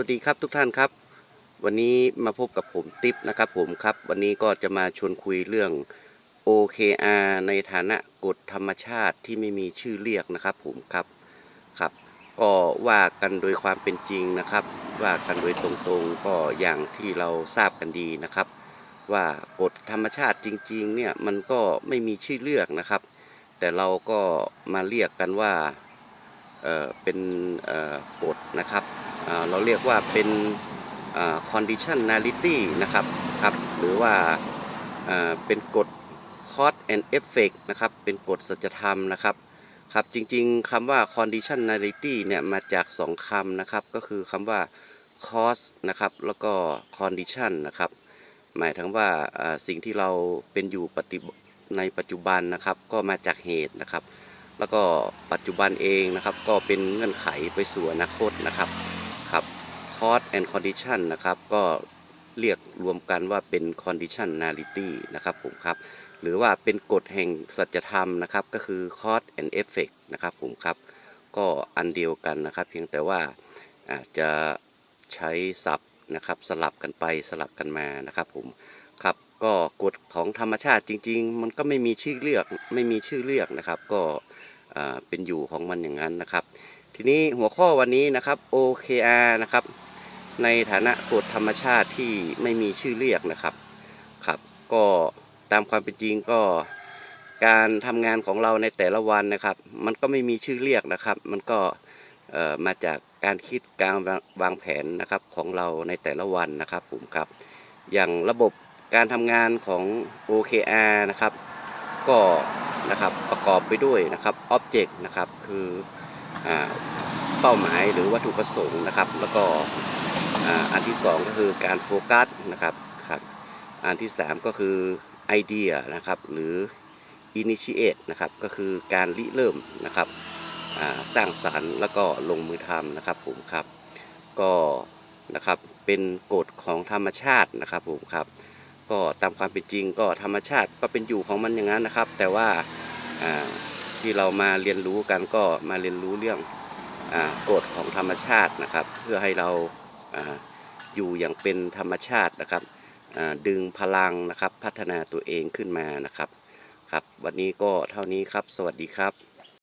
วัสดีครับทุกท่านครับ วันนี้มาพบกับผมติ๊บนะครับผมครับ วันนี้ก็จะมาชวนคุยเรื่อง OKR ในฐานะกฎธรรมชาติที่ไม่มีชื่อเรียกนะครับผมครับครับ ก็ว่ากันโดยความเป็นจริงนะครับ ว่ากันโดยตรงๆก็อย่างที่เราทราบกันดีนะครับ ว่ากฎธรรมชาติจริงๆเนี่ยมันก็ไม่มีชื่อเรียกนะครับ แต่เราก็มาเรียกกันว่าเอ่อเป็นเอ่อกฎนะครับ เราเรียกว่าเป็น conditionality นะครับครับ หรือว่าเป็นกฎ cause and effect นะครับ เป็นกฎสัจธรรมนะครับครับ จริงๆคำว่า conditionality เนี่ยมาจากสองคำนะครับ ก็คือคำว่า cause นะครับ แล้วก็ condition นะครับ หมายถึงว่าสิ่งที่เราเป็นอยู่ปฏิในปัจจุบันนะครับ ก็มาจากเหตุนะครับ แล้วก็ปัจจุบันเองนะครับ ก็เป็นเงื่อนไขไปสู่อนาคตนะครับ ครับ cause and condition นะครับ ก็เรียกรวมกันว่าเป็น conditionality นะครับผมครับ หรือว่าเป็นกฎแห่งสัจธรรมนะครับ ก็คือ cause and effect นะครับผมครับ ก็อันเดียวกันนะครับ เพียงแต่ว่าอาจจะใช้ศัพท์นะครับสลับกันไปสลับกันมานะครับผมครับก็กฎของธรรมชาติจริง ๆ มันก็ไม่มีชื่อเรียกไม่มีชื่อเรียกนะครับ ก็เป็นอยู่ของมันอย่างนั้นนะครับ ทีนี้หัวข้อวันนี้นะครับ OKR นะครับ ในฐานะกฎธรรมชาติที่ไม่มีชื่อเรียกนะครับครับ ก็ตามความเป็นจริงก็การทำงานของเราในแต่ละวันนะครับ มันก็ไม่มีชื่อเรียกนะครับ มันก็เอ่อมาจากการคิดการวางแผนนะครับของเราในแต่ละวันนะครับผมครับ อย่างระบบการทำงานของ OKR นะครับ ก็นะครับประกอบไปด้วยนะครับ Object นะครับคืออ่าเป้าหมายหรือวัตถุประสงค์นะครับ แล้วก็ ที่สองก็คือการโฟกัสนะครับครับอันที่สามก็คือไอเดียนะครับหรือ initiate นะครับก็คือการริเริ่มนะครับสร้างสรรค์แล้วก็ลงมือทำนะครับผมครับก็นะครับเป็นกฎของธรรมชาตินะครับผมครับก็ตามความเป็นจริงก็ธรรมชาติก็เป็นอยู่ของมันอย่างนั้นนะครับ แต่ว่าที่เรามาเรียนรู้กันก็มาเรียนรู้เรื่องอกฎของธรรมชาตินะครับ เพื่อให้เรา อยู่อย่างเป็นธรรมชาตินะครับดึงพลังนะครับพัฒนาตัวเองขึ้นมานะครับครับ วันนี้ก็เท่านี้ครับ สวัสดีครับ